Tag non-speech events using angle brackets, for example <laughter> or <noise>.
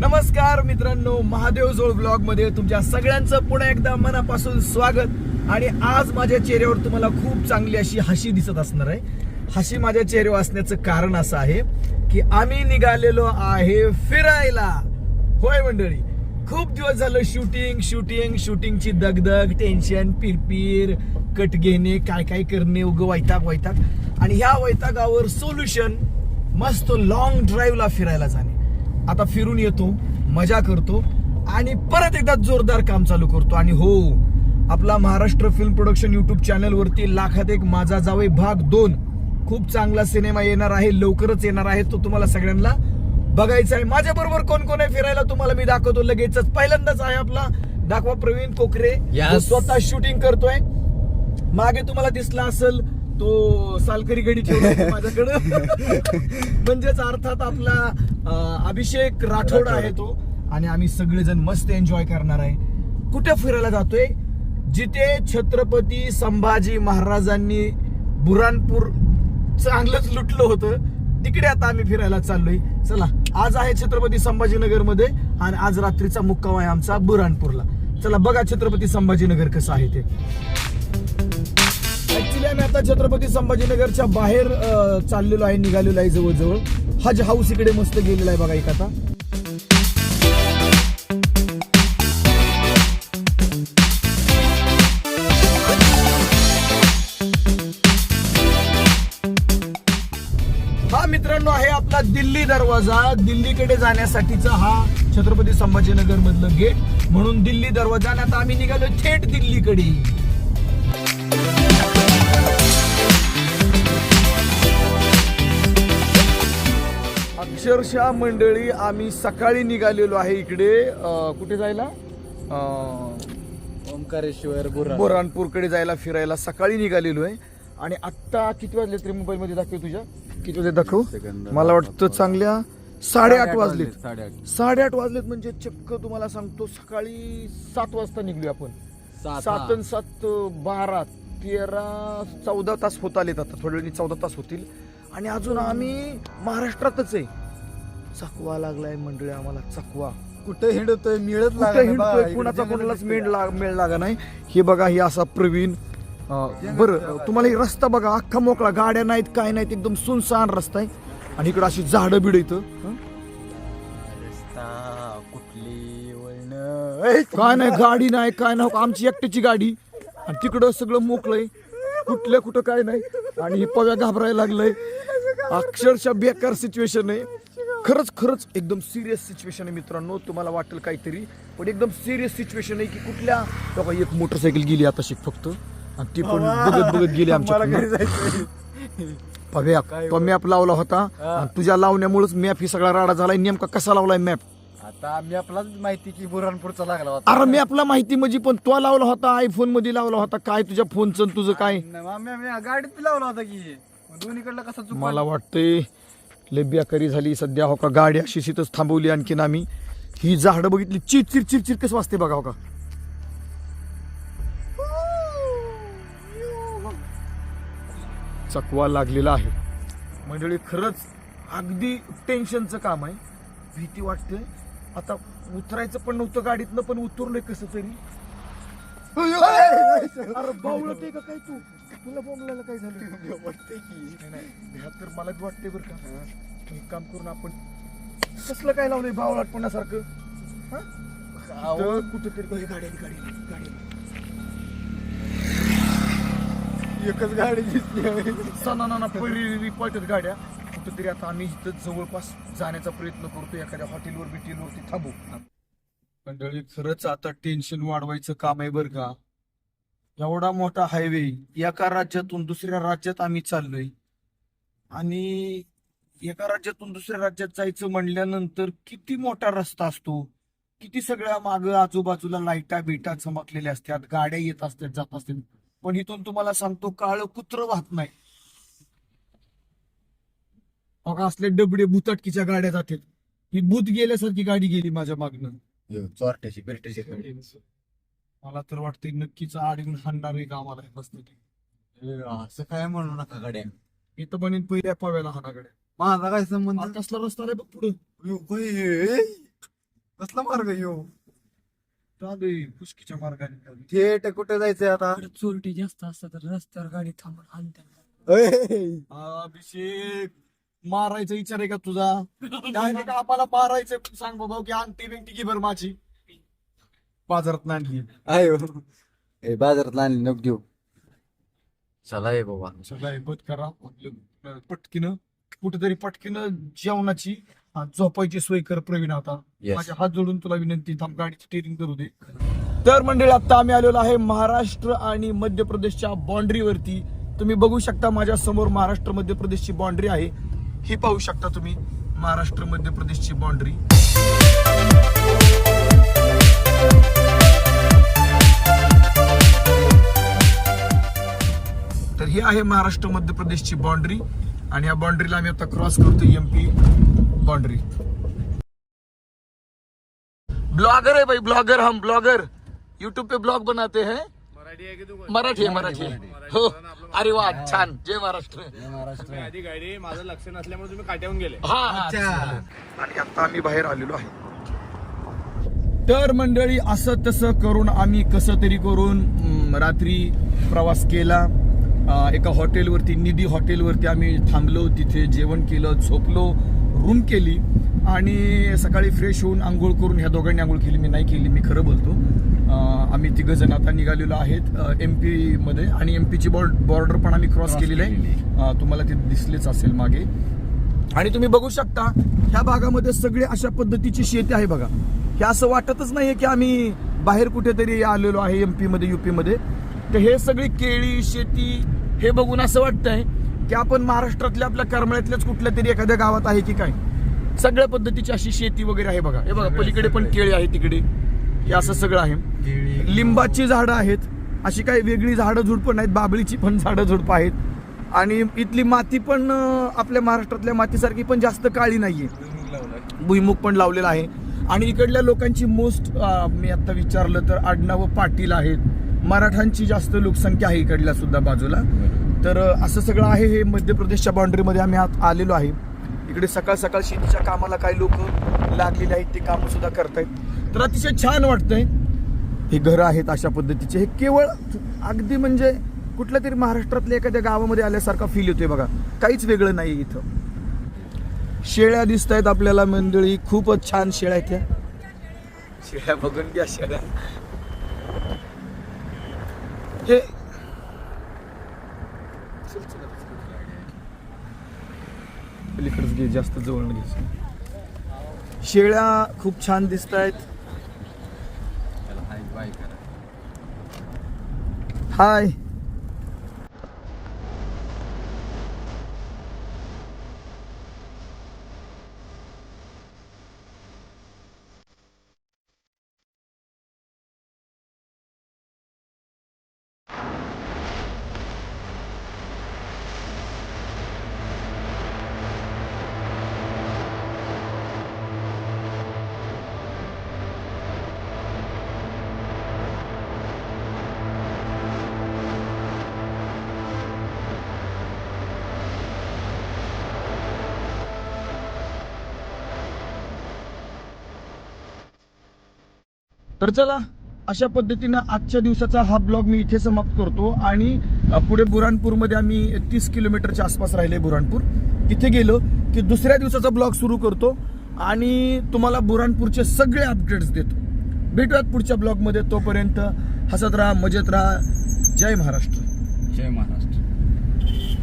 नमस्कार मित्रांनो महादेव जोळ ब्लॉगमध्ये तुमच्या सगळ्यांचं पुन्हा एकदा मनापासून स्वागत. आणि आज माझ्या चेहऱ्यावर तुम्हाला खूप चांगली अशी हशी दिसत असणार आहे. हशी माझ्या चेहऱ्यावर असण्याचं कारण असं आहे की आम्ही निघालेलो आहे फिरायला. होय मंडळी खूप दिवस झालं शूटिंग शूटिंग शूटिंगची दगदग टेन्शन पिरपीर कट घेणे काय काय करणे उग वैताग वैताग. आणि ह्या वैतागावर सोल्युशन मस्त लॉंग ड्राईव्हला फिरायला जाणे. आता फिरून येतो मजा करतो आणि परत एकदा जोरदार काम चालू करतो. आणि हो आपला Maharashtra film production YouTube channel वरती लाखात एक माझा जावे भाग दोन. खूप चांगला सिनेमा येणार आहे लवकरच येणार आहे तो तुम्हाला सगळ्यांना बघायचा आहे. माझ्या बरोबर कोण कोण आहे फिरायला तुम्हाला मी दाखवतो लगेचच. पहिल्यांदाच आहे आपला दाखवा प्रवीण कोकरे Yes. स्वतः शूटिंग करतोय. मागे तुम्हाला दिसला असेल तो सालकरी गडी ठेवला माझ्याकडं. <laughs> म्हणजेच अर्थात आपला अभिषेक राठोड आहे तो. आणि आम्ही सगळेजण मस्त एन्जॉय करणार आहे. कुठे फिरायला जातोय? जिथे छत्रपती संभाजी महाराजांनी बुरानपूर चांगलंच लुटलं होतं तिकडे आता आम्ही फिरायला चाललोय. चला आज आहे छत्रपती संभाजीनगरमध्ये आणि आज रात्रीचा मुक्काम आहे आमचा बुरानपूरला चला बघा छत्रपती संभाजीनगर कसं आहे ते. ऍक्च्युली आम्ही आता छत्रपती संभाजीनगरच्या बाहेर चाललेलो आहे निघालेलो आहे जवळजवळ. हज हाऊस इकडे मस्त गेलेला आहे बघा एक आता. हा मित्रांनो आहे आपला दिल्ली दरवाजा. दिल्लीकडे जाण्यासाठीचा हा छत्रपती संभाजीनगर मधलं गेट म्हणून दिल्ली दरवाजा आणि आता आम्ही निघालो थेट दिल्लीकडे. अक्षरशः मंडळी आम्ही सकाळी निघालेलो आहे इकडे अं, कुठे जायला? अं, ओंकारेश्वर बुरा जायला फिरायला सकाळी निघालेलो आहे. आणि आत्ता किती वाजले तरी मोबाईल मध्ये दाखव तुझ्या? किती वाजले दाखव. मला वाटतं चांगल्या साडेआठ वाजलेत. साडेआठ. साडेआठ वाजलेत म्हणजे चक्क तुम्हाला सांगतो सकाळी सात वाजता निघलो आपण. सात, सात हा. आणि सात बारा तेरा चौदा तास होत आलेत आता. थोड्या वेळाने चौदा तास होतील. आणि अजून आम्ही महाराष्ट्रातच आहे. चकवा लागलाय मंडळी आम्हाला चकवा. कुठे हिंडतोय? मिळत कुठे हिंडतोय? कुणाचा कोणालाच मेळ लाग मेळ लागा नाही. हे बघा हे असा प्रवीण. अं, बरं तुम्हाला हे रस्ता बघा अख्खा मोकळा. गाड्या नाहीत काय नाहीत एकदम सुनसान रस्ता आहे. आणि इकडं अशी झाडं बिड इथं. हं? कुठली वळण? काय नाही गाडी नाही काय नाही. आमची एकट्याची गाडी. आणि तिकडं सगळं मोकळंय कुठल्या कुठं काय नाही. आणि हे पव्या घाबरायला लागलंय. अक्षरशः बेकार सिच्युएशन आहे. खरंच खरंच एकदम सिरियस सिच्युएशन आहे मित्रांनो. तुम्हाला वाटेल काहीतरी पण एकदम सिरियस सिच्युएशन आहे की कुठल्या? बघा एक मोटरसायकल गेली आता शिक फक्त. आणि ती पण बघत बघत गेली आमच्या पव्या तो मॅप लावला होता. आणि तुझ्या लावण्यामुळेच मॅप ही सगळा राडा झालाय. नेमका कसा लावलाय मॅप आता आम्ही आपलाच माहिती की बुरानपूरचा लागला होता. अरे मी आपला माहिती म्हणजे पण तो लावला होता आयफोनमध्ये लावला होता काय तुझ्या फोनचं आणि तुझं काय? न, आम्ही आम्ही गाडीत लावला होता की. दोन्हीकडला कसा चुक मला वाटतंय लय बेकारी झाली सध्या हो का? गाडी अशी तिथंच थांबवली आणखीन आम्ही. ही झाडं बघितली चिर चिर चिर चिर कसं वाजते बघा हो का? चकवा लागलेला आहे. मंडळी खरंच अगदी टेन्शनचं काम आहे. भीती वाटते. आता उतरायचं पण नव्हतं गाडीतनं पण उतरलोय कसं तरी. अरे बावळत का काय तू? तुला बोंबलायला काय झालं? वाटतंय की नाही, तर मला बी वाटतंय बरं का. एक काम करून आपण कसलं काय लावलंय बावळाटपणासारखं? तर कुठेतरी गाडी गाडी गाडी गाडी. एकच गाडी दिसली सणाना परी पळतात गाड्या आता आम्ही इथं जवळपास जाण्याचा प्रयत्न करतो एखाद्या हॉटेलवर बिटेलवरती थांबू. मंडळी खरंच आता टेन्शन वाढवायचं काम आहे बरं का. एवढा मोठा हायवे एका राज्यातून दुसऱ्या राज्यात आम्ही चाललोय. आणि एका राज्यातून दुसऱ्या राज्यात जायचं म्हणल्यानंतर किती मोठा रस्ता असतो. किती सगळ्या माग आजूबाजूला लाईटा बिटा चमकलेल्या असतात गाड्या येत असतात जात असतात. पण इथून तुम्हाला सांगतो काळ कुत्र वाहत नाही. बघा असले डबडे भूतटकीच्या गाड्या जातात ही भूत गेल्यासारखी गाडी गेली माझ्या मागनं. चोरट्याची बिरट्याची गाडी. मला तर वाटतंय नक्कीच आड येऊन हाणणार आहे गावाला बसते असं काय म्हणू नका गाड्या. इथं बनेन पहिल्या पाव्याला हाणाकडे माझा काय संबंध? कसला रस्ता रे बघ पुढं? बाई, कसला मार्ग येऊ पुष्कीच्या मार्गाने थेट कुठे जायचंय आता? इकडे चोरटी जास्त असतात तर रस्त्यावर गाडी थांबून आणतात अभिषेक! मारायचा विचार आहे का तुझा? <laughs> आम्हाला मारायचं सांग बाबा की अंगठी बिंगटी की बरं माझी. बाजारात नांडली आहे हो. ए बाजारात आणली नको घेऊ. चला ये बाबा. सगळं हिंमत करा. आपलं पटकीनं कुठेतरी पटकीनं जेवणाची आणि झोपायची सोय कर प्रवीण आता. Yes. माझ्या हात जोडून तुला विनंती थांब गाडीची स्टेरिंग करू दे. तर मंडळी आता आम्ही आलेलो आहे महाराष्ट्र आणि मध्य प्रदेशच्या बाउंड्रीवरती तुम्ही बघू शकता माझ्यासमोर महाराष्ट्र मध्य प्रदेशची बाउंड्री आहे. ही पाहू शकता तुम्ही महाराष्ट्र मध्य प्रदेशची बाउंड्री तर ही आहे महाराष्ट्र मध्य प्रदेशची बाउंड्री आणि या बाउंड्रीला आम्ही आता क्रॉस करतो एमपी बाउंड्री ब्लॉगर है भाई ब्लॉगर हम ब्लॉगर यूट्यूब पे ब्लॉग बनाते हैं। मराठी आहे मराठी आहे हो. अरे वा छान. जय महाराष्ट्र. आधी गाडी माझं लक्ष नसल्यामुळे तुम्ही काट्याहून गेले. हा. हा आणि आता आम्ही बाहेर आलेलो आहे. तर मंडळी असं तसं करून आम्ही कसं तरी करून रात्री प्रवास केला. एका हॉटेलवरती निधी हॉटेलवरती आम्ही थांबलो. तिथे जेवण केलं झोपलो रूम केली. आणि सकाळी फ्रेश होऊन आंघोळ करून ह्या दोघांनी आंघोळ केली. मी नाही केली मी खरं बोलतो. आम्ही तिघ जण आता निघालेलो आहेत. एममध्ये आणि एम पीची बॉर्डर पण आम्ही क्रॉस केलेली आहे. तुम्हाला ते दिसलेच असेल मागे. आणि तुम्ही बघू शकता ह्या भागामध्ये सगळे अशा पद्धतीची शेती आहे बघा. हे असं वाटतच नाहीये की आम्ही बाहेर कुठेतरी आलेलो आहे एमपी मध्ये युपी मध्ये. तर हे सगळी केळी शेती हे बघून असं वाटतंय की आपण महाराष्ट्रातल्या आपल्या करमळ्यातल्याच कुठल्या तरी एखाद्या गावात आहे की काय? सगळ्या पद्धतीची अशी शेती वगैरे आहे बघा. हे बघा पलीकडे पण केळी आहे तिकडे. हे असं सगळं आहे. लिंबाची झाडं आहेत. अशी काही वेगळी झाडं झुडपं नाहीत बाबळीची पण झाडं झुडपं आहेत. आणि इथली माती पण आपल्या महाराष्ट्रातल्या मातीसारखी पण जास्त काळी नाहीये. भुईमुग पण लावलेला आहे. आणि इकडल्या लोकांची मोस्ट मी आता विचारलं तर आडनावं पाटील आहेत. मराठांची जास्त लोकसंख्या आहे इकडल्या सुद्धा बाजूला. तर असं सगळं आहे. हे मध्य प्रदेशच्या बाउंड्रीमध्ये आम्ही आत आलेलो आहे. इकडे सकाळ सकाळ शेतीच्या कामाला काही लोक लागलेले आहेत. ते कामं सुद्धा करतायत. तर अतिशय छान वाटतंय. हे घरं आहेत अशा पद्धतीचे. हे केवळ अगदी म्हणजे कुठल्या तरी महाराष्ट्रातल्या एखाद्या गावामध्ये आल्यासारखा फील येतोय बघा. काहीच वेगळं नाही इथं. शेळ्या दिसत आहेत आपल्याला मंडळी. खूपच छान शेळ्या आहेत त्या शेळ्या बघून घ्या शेळ्या. हे पलीकडेच घे जास्त जवळ घ्यायचं. शेळ्या खूप छान दिसत आहेत हाय तर चला अशा पद्धतीनं आजच्या दिवसाचा हा ब्लॉग मी इथे समाप्त करतो आणि पुढे बुराणपूरमध्ये आम्ही तीस किलोमीटरच्या आसपास राहिले बुराणपूर तिथे गेलो की दुसऱ्या दिवसाचा ब्लॉग सुरू करतो आणि तुम्हाला बुराणपूरचे सगळे अपडेट्स देतो. भेटूयात पुढच्या ब्लॉगमध्ये. तोपर्यंत हसत राहा मजेत राहा. जय महाराष्ट्र. जय महाराष्ट्र.